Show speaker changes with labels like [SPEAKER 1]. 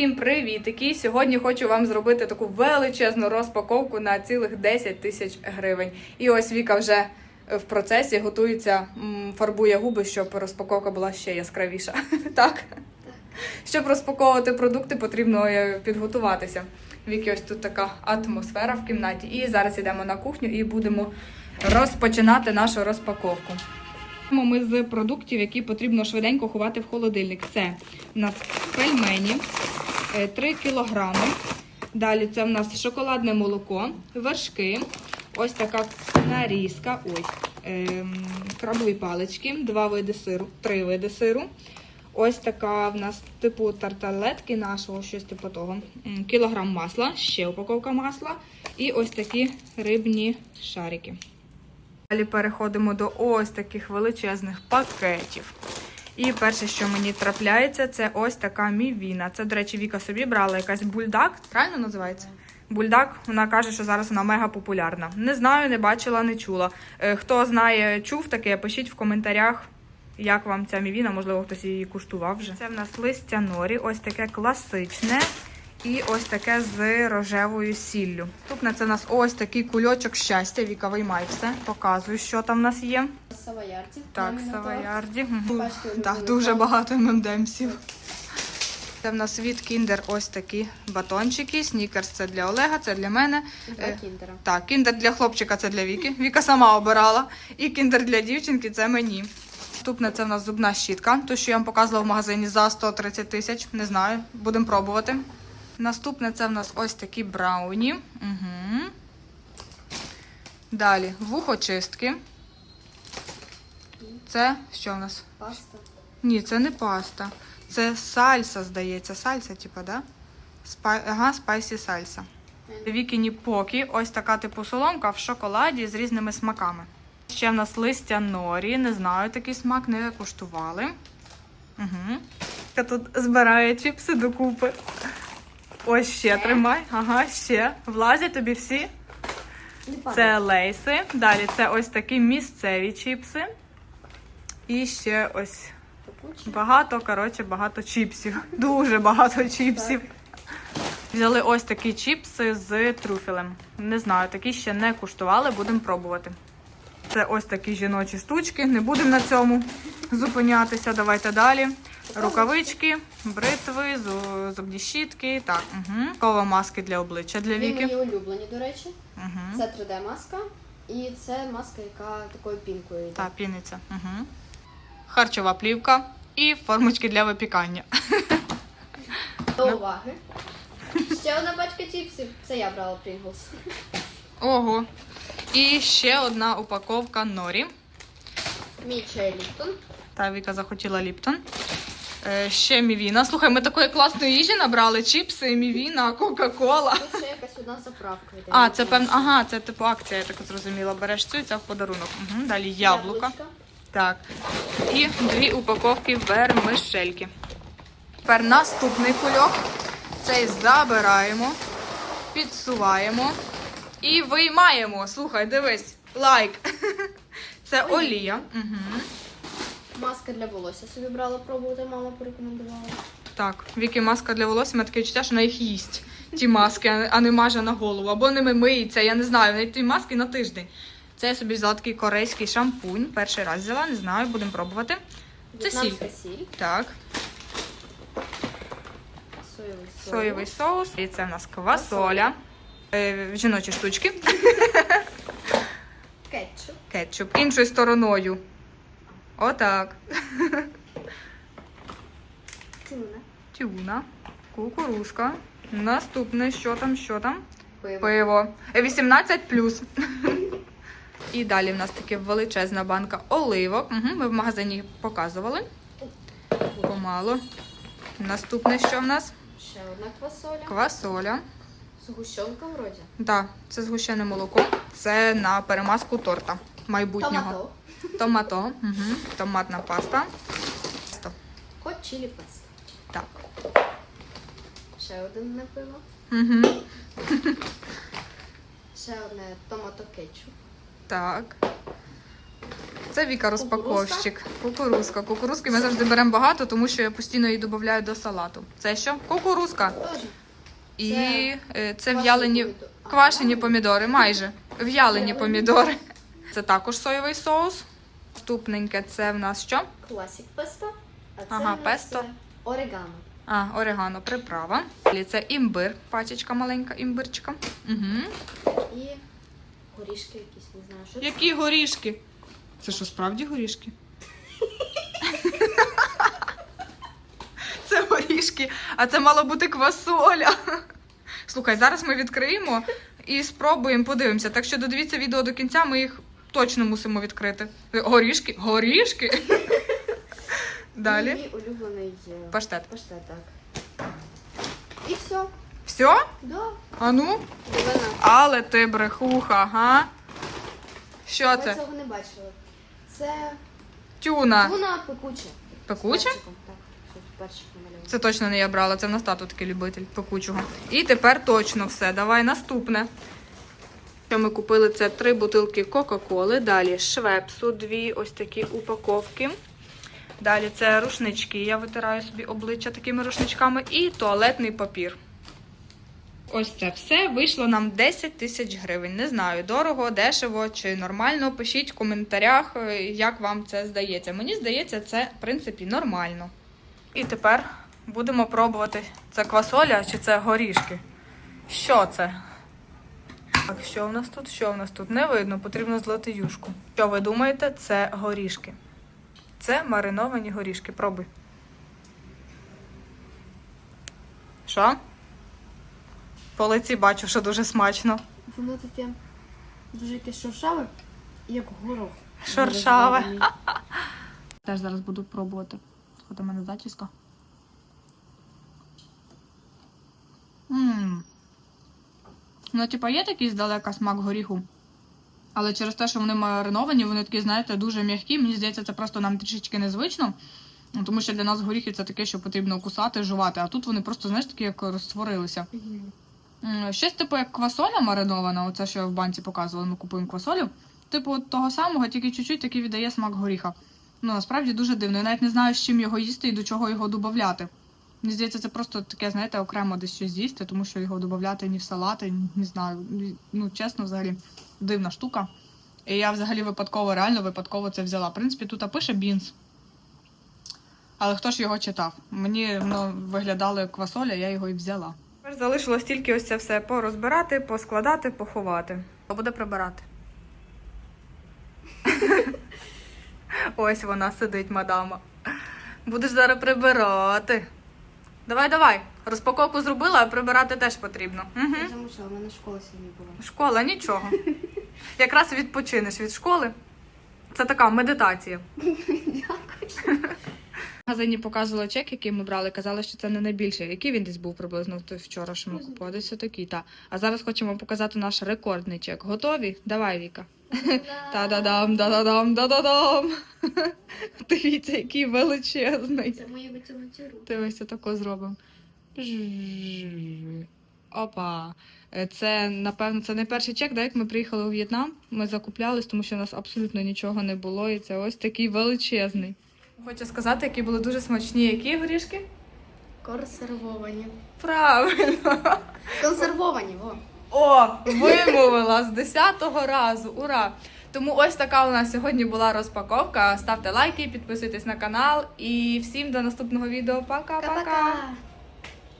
[SPEAKER 1] Всім привітики! Сьогодні хочу вам зробити таку величезну розпаковку на цілих 10 тисяч гривень. І ось Віка вже в процесі готується, фарбує губи, щоб розпаковка була ще яскравіша. Так? Щоб розпаковувати продукти, потрібно е, підготуватися. Віки, ось тут така атмосфера в кімнаті. І зараз йдемо на кухню і будемо розпочинати нашу розпаковку. Ми з продуктів, які потрібно швиденько ховати в холодильник. Це у нас пельмені, 3 кілограми. Далі це в нас шоколадне молоко, вершки, ось така нарізка, ось ем, крабові палички, два види сиру, три види сиру. Ось така в нас типу тарталетки нашого, щось типу того. Кілограм масла, ще упаковка масла. І ось такі рибні шарики. Далі переходимо до ось таких величезних пакетів. І перше, що мені трапляється, це ось така мівіна. Це, до речі, Віка собі брала якась бульдак. Правильно називається? Бульдак, вона каже, що зараз вона мега популярна. Не знаю, не бачила, не чула. Е, Хто знає, чув таке, пишіть в коментарях, як вам ця мівіна, можливо, хтось її куштував вже. Це в нас листя норі, ось таке класичне. І ось таке з рожевою сіллю. Наступне це у нас ось такий кульочок щастя. Віка виймай все. Показую, що там в нас є.
[SPEAKER 2] Савоярді.
[SPEAKER 1] Так, савоярді. Так, дуже багато ММДМсів. Це в нас від Кіндер ось такі батончики. Снікерс це для Олега, це для мене. Е,
[SPEAKER 2] кіндера.
[SPEAKER 1] Так, кіндер для хлопчика це для Віки. Віка сама обирала. І кіндер для дівчинки це мені. Наступне це в нас зубна щітка, ту, що я вам показувала в магазині за 130 тисяч. Не знаю, будемо пробувати. Наступне це в нас ось такі брауні. Угу. Далі вухочистки. Це що в нас?
[SPEAKER 2] Паста.
[SPEAKER 1] Ні, це не паста. Це сальса, здається. Сальса, типа, да? Спай... Ага, спайсі сальса. Вікіні покі, ось така типу соломка в шоколаді з різними смаками. Ще в нас листя норі, не знаю, такий смак не куштували. Угу. Тут збираю чіпси докупи. Ось ще тримай. Ага, ще. Влазять тобі всі. Це лейси. Далі це ось такі місцеві чіпси. І ще ось Багато, коротше, багато чіпсів. Дуже багато чіпсів. Взяли ось такі чіпси з трюфелем. Не знаю, такі ще не куштували, будемо пробувати. Це ось такі жіночі штучки. Не будемо на цьому зупинятися. Давайте далі. Рукавички, бритви, зубні щітки. Так, угу. Кова маски для обличчя для
[SPEAKER 2] Дві
[SPEAKER 1] віки.
[SPEAKER 2] мої улюблені, до речі.
[SPEAKER 1] Угу.
[SPEAKER 2] Це 3D-маска. І це маска, яка такою пінкою йде.
[SPEAKER 1] Та піниця. Угу. Харчова плівка і формочки для випікання.
[SPEAKER 2] До уваги. Ще одна пачка чіпсів. Це я брала Pringles.
[SPEAKER 1] Ого. І ще одна упаковка норі.
[SPEAKER 2] Мій чай Ліптон.
[SPEAKER 1] Та Віка захотіла Ліптон. Е, ще Мівіна. Слухай, ми такої класної їжі набрали: чіпси, Мівіна, Кока-Кола.
[SPEAKER 2] Ще якась одна заправка йде.
[SPEAKER 1] А, це певно, ага, це типу акція, я так зрозуміла. Береш цю і це в подарунок. Угу, далі яблука.
[SPEAKER 2] Яблучко.
[SPEAKER 1] Так. І дві упаковки вермишельки. Тепер наступний кульок. Цей забираємо, підсуваємо і виймаємо. Слухай, дивись, лайк. Це олія. Угу.
[SPEAKER 2] Маска для волосся собі брала пробувати, мама порекомендувала.
[SPEAKER 1] Так, Вікі маска для волосся, мене таке відчуття, що вона їх їсть. Ті маски, а не- маже на голову. Або ними миється, я не знаю. Неї ті маски на тиждень. Це я собі взяла такий корейський шампунь. Перший раз взяла, не знаю, будемо пробувати. Це сіль.
[SPEAKER 2] Сіль.
[SPEAKER 1] Так,
[SPEAKER 2] Соєвий соус.
[SPEAKER 1] соєвий соус. І це в нас квасоля. Е, жіночі штучки.
[SPEAKER 2] Кетчуп.
[SPEAKER 1] Кетчуп. Іншою стороною. Отак.
[SPEAKER 2] Тюна.
[SPEAKER 1] Тюна. Кукурузка. Наступне, що там, що там?
[SPEAKER 2] Пиво.
[SPEAKER 1] Пиво. 18 плюс. І далі в нас таке величезна банка оливок. Угу, ми в магазині показували. Помало. Наступне, що в нас?
[SPEAKER 2] Ще одна квасоля.
[SPEAKER 1] Квасоля.
[SPEAKER 2] Згущенка вроді.
[SPEAKER 1] Так, це згущене молоко. Це на перемазку торта майбутнього.
[SPEAKER 2] Томато.
[SPEAKER 1] Томато. Угу. Томатна паста.
[SPEAKER 2] Кот чилі пест.
[SPEAKER 1] Так.
[SPEAKER 2] Ще один не пиво.
[SPEAKER 1] Угу.
[SPEAKER 2] Ще одне томато кетчуп.
[SPEAKER 1] Так. Це Віка розпаковщик. Кукурузка. Кукурузки ми завжди беремо багато, тому що я постійно її додаю до салату. Це що? Кукурузка.
[SPEAKER 2] Тоже.
[SPEAKER 1] І
[SPEAKER 2] Це
[SPEAKER 1] е, це в'ялені. Квашені помідори, майже. В'ялені
[SPEAKER 2] В'ялені.
[SPEAKER 1] помідори. Це також соєвий соус. Ступненьке це в нас що?
[SPEAKER 2] Класік песто. А це
[SPEAKER 1] Ага,
[SPEAKER 2] у нас,
[SPEAKER 1] песто.
[SPEAKER 2] Орегано.
[SPEAKER 1] А, орегано, приправа. Далі Це імбир, пачечка маленька, імбирчика. Угу.
[SPEAKER 2] І горішки якісь, не знаю, що це.
[SPEAKER 1] Які горішки? Це що, справді горішки? Це горішки, а це мало бути квасоля. Слухай, зараз ми відкриємо і спробуємо, подивимося. Так що додивіться відео до кінця, ми їх точно мусимо відкрити. Горішки? Горішки? Далі.
[SPEAKER 2] Мій улюблений е,
[SPEAKER 1] Паштет.
[SPEAKER 2] паштет, так. І все.
[SPEAKER 1] Все?
[SPEAKER 2] Да.
[SPEAKER 1] А ну?
[SPEAKER 2] Дивина.
[SPEAKER 1] Але ти брехуха, га? Що
[SPEAKER 2] Ми
[SPEAKER 1] це?
[SPEAKER 2] цього не бачили. Це
[SPEAKER 1] Тюна.
[SPEAKER 2] вона пекуча.
[SPEAKER 1] Пекуча?
[SPEAKER 2] З перчиком. Так, тут перчик намальований.
[SPEAKER 1] Це точно не я брала, це в нас тато такий любитель пекучого. І тепер точно все. Давай наступне. Що ми купили це три бутилки Кока-Коли, далі швепсу, дві ось такі упаковки. Далі це рушнички. Я витираю собі обличчя такими рушничками і туалетний папір. Ось це все вийшло нам 10 тисяч гривень. Не знаю, дорого, дешево чи нормально. Пишіть в коментарях, е, як вам це здається. Мені здається, це в принципі нормально. І тепер будемо пробувати, це квасоля чи це горішки. Що це? Так, що в нас тут? Що в нас тут? Не видно, потрібно злити юшку. Що ви думаєте, це горішки? Це мариновані горішки. Пробуй. Що? По лиці бачу, що дуже смачно.
[SPEAKER 2] Воно таке дуже якесь шуршаве, як горох.
[SPEAKER 1] Шуршаве. Теж зараз буду пробувати. От у мене зачіска. Ну, типа, є такий здалека смак горіху. Але через те, що вони мариновані, вони такі, знаєте, дуже м'які. Мені здається, це просто нам трішечки незвично. Ну, Тому що для нас горіхи це таке, що потрібно кусати, жувати. А тут вони просто, знаєш, такі, як розтворилися. Щось типу як квасоля маринована, оце що я в банці показувала, ми купуємо квасолю. Типу того самого, тільки чуть-чуть такий віддає смак горіха. Ну, насправді дуже дивно. Я навіть не знаю, з чим його їсти і до чого його додати. Мені здається, це просто таке, знаєте, окремо десь щось з'їсти, тому що його додати ні в салати, не знаю. Ну, чесно, взагалі, дивна штука. І я взагалі випадково, реально випадково це взяла. В принципі, тут пише бінс. Але хто ж його читав? Мені воно виглядало як квасоля, я його і взяла. Тепер залишилось тільки ось це все порозбирати, поскладати, поховати. Хто буде прибирати? Ось вона сидить, мадама. Будеш зараз прибирати. Давай, давай. Розпаковку зробила, а прибирати теж потрібно.
[SPEAKER 2] Я
[SPEAKER 1] Угу.
[SPEAKER 2] замучила, в мене школа сьогодні була.
[SPEAKER 1] Школа, нічого. Якраз відпочинеш від школи. Це така медитація. В магазині показувала чек, який ми брали, казали, що це не найбільший. Який він десь був приблизно той вчора, що ми купували? Десь отакий, та. А зараз хочемо показати наш рекордний чек. Готові? Давай, Віка. Та-да-дам, да-да-дам, да-да-дам. Дивіться, який величезний.
[SPEAKER 2] Це моє витягнуті руки.
[SPEAKER 1] Ти ось тако зробимо. Опа. Це, напевно, це не перший чек, да, як ми приїхали у В'єтнам. Ми закуплялись, тому що у нас абсолютно нічого не було. І це ось такий величезний. Хочу сказати, які були дуже смачні. Які горішки?
[SPEAKER 2] Консервовані.
[SPEAKER 1] Правильно.
[SPEAKER 2] Консервовані, во.
[SPEAKER 1] О, вимовила з 10-го разу. Ура! Тому ось така у нас сьогодні була розпаковка. Ставте лайки, підписуйтесь на канал і всім до наступного відео.
[SPEAKER 2] Пока-пока!